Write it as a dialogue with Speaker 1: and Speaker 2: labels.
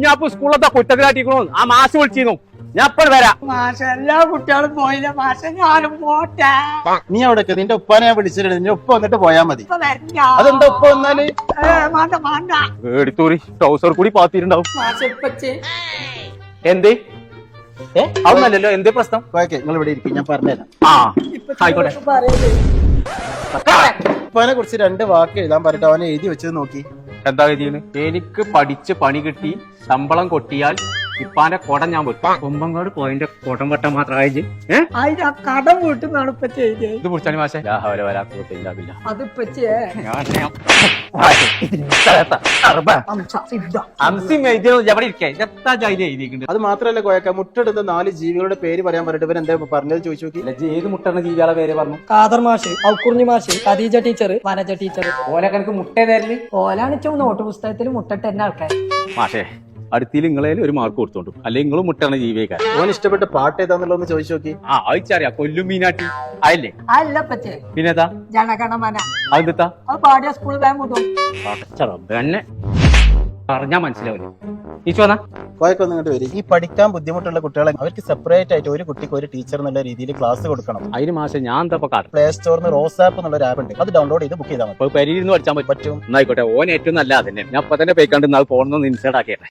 Speaker 1: കുഞ്ഞാപ്പ് സ്കൂളത്തെ കുറ്റത്തിലാട്ടിക്കണോ ആ മാഷ് വിളിച്ചിരുന്നു. ഞാൻ ഇപ്പോൾ വരാം.
Speaker 2: മാഷ എല്ലാ കുട്ടികളും പോയില്ല. മാഷ ഞാനും പോട്ടെ.
Speaker 3: നീ അവിടെ. നിന്റെ ഉപ്പാനെ ഞാൻ വിളിച്ചിട്ടുണ്ട്. നിന്റെ ഉപ്പ വന്നിട്ട് പോയാ മതി.
Speaker 2: ഇപ്പൊ വരില്ല.
Speaker 3: അതെന്താ ഉപ്പ വന്നാൽ?
Speaker 2: ഏ, വേണ്ട വേണ്ട.
Speaker 1: എടുത്തൂറി ട്രൗസർ കൂടി പാത്തിട്ടുണ്ടാവും
Speaker 2: മാഷ ഇപ്പച്ചി
Speaker 1: എന്തേ? ഏ? അതൊന്നല്ലല്ലോ എന്തേ പ്രശ്നം?
Speaker 3: ഓക്കെ നിങ്ങൾ ഇവിടെ ഇരിക്കും ഞാൻ പറഞ്ഞുതരാം.
Speaker 1: ആ ആയിക്കോട്ടെ.
Speaker 2: പറയല്ലേ?
Speaker 3: ഉപ്പാനെ കുറിച്ച് രണ്ട് വാക്ക് എഴുതാൻ പറഞ്ഞിട്ട് അവനെ എഴുതി വെച്ചത് നോക്കി.
Speaker 1: എന്താ ഗതിയാണ് എനിക്ക് പഠിച്ച് പണി കിട്ടി ശമ്പളം കൊട്ടിയാൽ ഇപ്പാന്റെ കൊടം ഞാൻ വെക്കും. കൊമ്പങ്കാട് പോയിന്റെ കൊടം വെട്ടാൻ മാത്രമായി അതിന്റെ
Speaker 2: അതിന് ആ കടം വീട്ടുന്നാണ് നിന്നാണ് ഇപ്പൊ ചെയ്തത്
Speaker 1: ഇത് മാഷെ.
Speaker 2: അത്
Speaker 3: അത് മാത്രല്ല കോയക്ക മുട്ടെടുത്ത നാല് ജീവികളുടെ പേര് പറയാൻ പറഞ്ഞിട്ട് ഇവൻ എന്താ പറഞ്ഞത് ചോദിച്ചു നോക്കി.
Speaker 1: ഏത് മുട്ടണ ജീവികളെ പേര് പറഞ്ഞു?
Speaker 2: കാദർ മാഷ് ഔക്കുറിഞ്ഞി മാഷ് ഖദീജ ടീച്ചർ വനജ ടീച്ചർ
Speaker 1: ഓലെ കണക്ക് മുട്ടേ തരൽ.
Speaker 2: ഓലാണ് ചോ നോട്ട് പുസ്തകത്തിൽ മുട്ടിട്ട് തന്നെ ആൾക്കാർ
Speaker 1: മാഷേ അടുത്തിൽ നിങ്ങളെ ഒരു മാർക്ക് കൊടുത്തോണ്ടു. അല്ലെങ്കിൽ നിങ്ങളും മുട്ടാണ് ജീവിക്കാൻ
Speaker 3: ഓൻ ഇഷ്ടപ്പെട്ട പാട്ട് ഏതാന്നുള്ളതെന്ന് ചോദിച്ചു നോക്കി.
Speaker 1: ആ അയച്ചറിയാ. കൊല്ലും മീനാട്ടി അല്ലേ
Speaker 2: അല്ല പച്ചേ
Speaker 1: പിന്നെതാ
Speaker 2: ജനഗണമന.
Speaker 1: അതെന്താ?
Speaker 2: അത് പാടിയ വേഗം വിടും
Speaker 1: തന്നെ. പറഞ്ഞാ മനസ്സിലാവില്ല. നീ ചോന്നാ
Speaker 3: കോയക്ക ഇങ്ങോട്ട് വരും. ഈ പഠിക്കാൻ ബുദ്ധിമുട്ടുള്ള കുട്ടികളെ അവർക്ക് സെപ്പറേറ്റ് ആയിട്ട് ഒരു കുട്ടിക്ക് ഒരു ടീച്ചർ എന്നുള്ള രീതിയിൽ ക്ലാസ് കൊടുക്കണം.
Speaker 1: അതിന് മാസം ഞാൻ എന്താ കാട്ടും?
Speaker 3: പ്ലേ സ്റ്റോറിന് റോസ് ആപ്പ് എന്നുള്ള ഒരു ആപ്പ് ഉണ്ട്. അത് ഡൗൺലോഡ് ചെയ്ത് ബുക്ക് ചെയ്താൽ മതി.
Speaker 1: പെരിയിരുന്ന് പഠിച്ചാൻ
Speaker 3: പറ്റും.
Speaker 1: എന്നായിക്കോട്ടെ ഓൻ ഏറ്റവും നല്ല അതന്നെ. ഞാൻ അപ്പൊ തന്നെ പോയിക്കാണ്ട് നാൾ പോകണമെന്ന് ഇൻസൈഡ് ആക്കിയട്ടെ.